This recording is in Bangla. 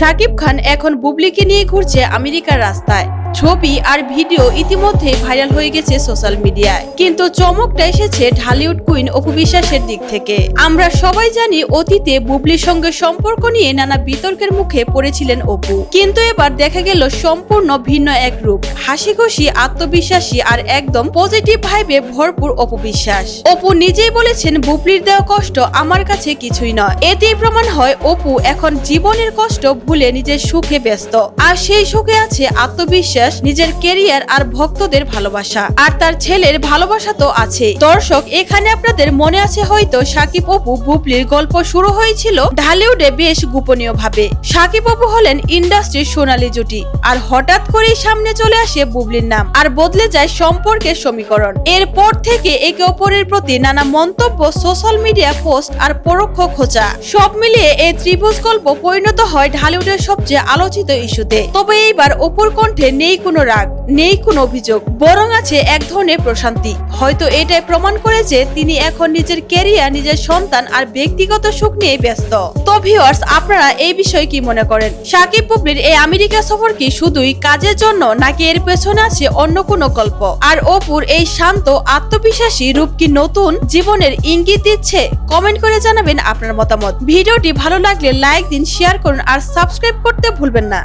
শাকিব খান এখন বুবলিকে নিয়ে ঘুরছে আমেরিকার রাস্তায়। ছবি আর ভিডিও ইতিমধ্যে ভাইরাল হয়ে গেছে সোশ্যাল মিডিয়ায়। কিন্তু চমকটা এসেছে ঢালিউড কুইন অপু বিশ্বাসের দিক থেকে। আমরা সবাই জানি অতীতে বুবলির সঙ্গে সম্পর্ক নিয়ে নানা বিতর্কের মুখে পড়েছিলেন অপু। কিন্তু এবার দেখা গেল সম্পূর্ণ ভিন্ন এক রূপ। হাসি খুশি আত্মবিশ্বাসী আর একদম পজিটিভ ভাইবে ভরপুর অপু বিশ্বাস। অপু নিজেই বলেছেন, বুবলির দেওয়া কষ্ট আমার কাছে কিছুই নয়। এতেই প্রমাণ হয় অপু এখন জীবনের কষ্ট ভুলে নিজের সুখে ব্যস্ত। আর সেই সুখে আছে আত্মবিশ্বাস নিজের কেরিয়ার আর ভক্তদের ভালোবাসা। আর তার ছেলের ভালোবাসা তো আছে। দর্শক, এখানে আপনাদের মনে আছে হয়তো সাকিব অপু বুবলির গল্প শুরু হয়েছিল ঢালিউডে বেশ গোপনীয় ভাবে সাকিব অপু হলেন ইন্ডাস্ট্রির সোনালী জুটি, আর হঠাৎ করেই সামনে চলে আসে বুবলির নাম, আর বদলে যায় সম্পর্কের সমীকরণ। এরপর থেকে একে অপরের প্রতি নানা মন্তব্য, সোশ্যাল মিডিয়া পোস্ট আর পরোক্ষ খোঁচা। সব মিলিয়ে এই ত্রিভুজ গল্প পরিণত হয় ঢালিউডের সবচেয়ে আলোচিত ইস্যুতে। তবে এইবার অপুর কণ্ঠে নেই কোনো রাগ, নেই কোনো অভিযোগ, বরং আছে এক ধরনের প্রশান্তি। হয়তো এটাই প্রমাণ করে যে তিনি এখন নিজের ক্যারিয়ার, নিজের সন্তান আর ব্যক্তিগত সুখ নিয়ে ব্যস্ত। তো ভিউয়ার্স আপনারা এই বিষয়ে কি মনে করেন? সাকিব বুবলির এই আমেরিকা সফর কি শুধুই কাজের জন্য, নাকি এর পেছনে আছে অন্য কোনো গল্প? আর অপুর এই শান্ত, আত্মবিশ্বাসী রূপ কি নতুন, জীবনের ইঙ্গিত দিচ্ছে? কমেন্ট করে জানাবেন আপনার মতামত। ভিডিওটি ভালো লাগলে লাইক দিন শেয়ার করুন আর সাবস্ক্রাইব করতে ভুলবেন না।